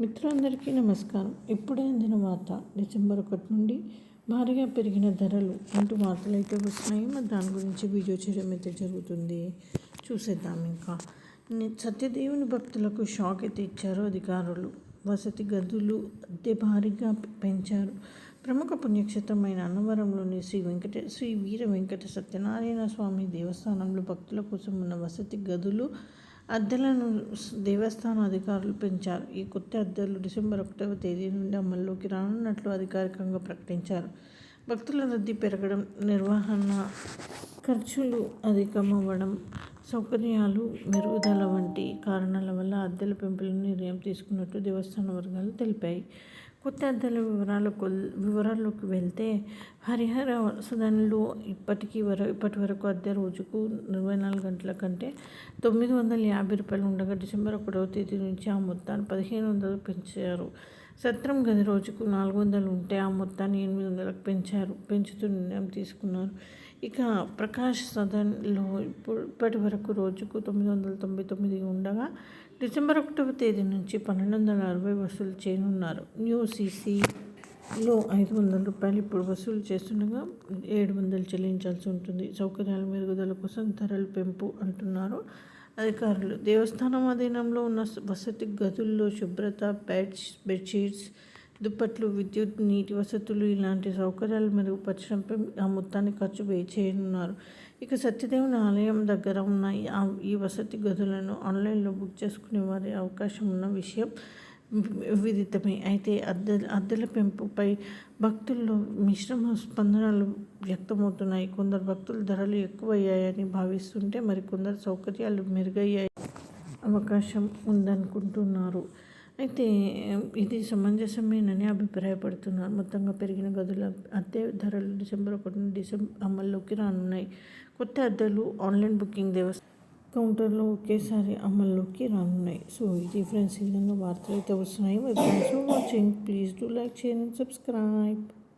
మిత్రులందరికీ నమస్కారం. ఇప్పుడే అందిన వార్త డిసెంబర్ ఒకటి నుండి భారీగా పెరిగిన ధరలు అంటూ వార్తలు అయితే వస్తున్నాయి. మరి దాని గురించి వీడియో చేయడం అయితే జరుగుతుంది. చూసేద్దాం ఇంకా. సత్యదేవుని భక్తులకు షాక్ అయితే ఇచ్చారు అధికారులు. వసతి గదులు అద్దె భారీగా పెంచారు. ప్రముఖ పుణ్యక్షేత్రమైన అన్నవరంలోని శ్రీ వెంకట శ్రీ వీర వెంకట సత్యనారాయణ స్వామి దేవస్థానంలో భక్తుల కోసం ఉన్న వసతి గదులు అద్దెలను దేవస్థాన అధికారులు పెంచారు. ఈ కొత్త అద్దెలు డిసెంబర్ ఒకటవ తేదీ నుండి అమల్లోకి రానున్నట్లు అధికారికంగా ప్రకటించారు. భక్తుల రద్దీ పెరగడం నిర్వహణ ఖర్చులు అధికమవ్వడం సౌకర్యాలు మెరుగుదల వంటి కారణాల వల్ల అద్దెల పెంపులను నిర్ణయం తీసుకున్నట్టు దేవస్థాన వర్గాలు తెలిపాయి. కొత్త అద్దెల వివరాలకు వివరాల్లోకి వెళ్తే హరిహర సదన్లో ఇప్పటికీ వర ఇప్పటి వరకు అద్దె రోజుకు ఇరవై నాలుగు గంటల కంటే తొమ్మిది వందల యాభై రూపాయలు ఉండగా డిసెంబర్ ఒకటవ తేదీ నుంచి ఆ మొత్తాన్ని పదిహేను వందలు పెంచారు. సత్రం గది రోజుకు నాలుగు వందలు ఉంటే ఆ మొత్తాన్ని ఎనిమిది వందలకు పెంచారు. పెంచుతూ నిర్ణయం తీసుకున్నారు. ఇక ప్రకాష్ సదన్లో ఇప్పుడు ఇప్పటి వరకు రోజుకు తొమ్మిది వందల తొంభై తొమ్మిది ఉండగా డిసెంబర్ ఒకటవ తేదీ నుంచి పన్నెండు వందల అరవై వసూలు చేయనున్నారు. న్యూ సీసీలో ఐదు వందల రూపాయలు ఇప్పుడు వసూలు చేస్తుండగా ఏడు వందలు చెల్లించాల్సి ఉంటుంది. సౌకర్యాల మెరుగుదల కోసం ధరలు పెంపు అంటున్నారు. అధికారులు. దేవస్థానం అధీనంలో ఉన్న వసతి గదుల్లో శుభ్రత బెడ్స్ బెడ్షీట్స్ దుప్పట్లు విద్యుత్ నీటి వసతులు ఇలాంటి సౌకర్యాలు మెరుగుపరచడంపై ఆ మొత్తాన్ని ఖర్చు వ్యయ చేయనున్నారు. ఇక సత్యదేవుని ఆలయం దగ్గర ఉన్న ఈ- ఆ- ఈ వసతి గదులను ఆన్లైన్లో బుక్ చేసుకునే వారి అవకాశం ఉన్న విషయం విదితమే. అయితే అద్దె అద్దెల పెంపుపై భక్తుల్లో మిశ్రమ స్పందనలు వ్యక్తమవుతున్నాయి. కొందరు భక్తులు ధరలు ఎక్కువయ్యాయని భావిస్తుంటే మరికొందరు సౌకర్యాలు మెరుగయ్యాయి అవకాశం ఉందనుకుంటున్నారు. అయితే ఇది సమంజసమేనని అభిప్రాయపడుతున్నారు. మొత్తంగా పెరిగిన గదుల అద్దె ధరలు డిసెంబర్ ఒకటి నుండి డిసెంబర్ అమల్లోకి రానున్నాయి. కొత్త అద్దెలు ఆన్లైన్ బుకింగ్ దేవస్థ కౌంటర్లో ఒకేసారి అమల్లోకి రానున్నాయి సో ఇది ఫ్రెండ్స్ ఈ విధంగా వార్తలు అయితే వస్తున్నాయి thanks for watching please do like share and subscribe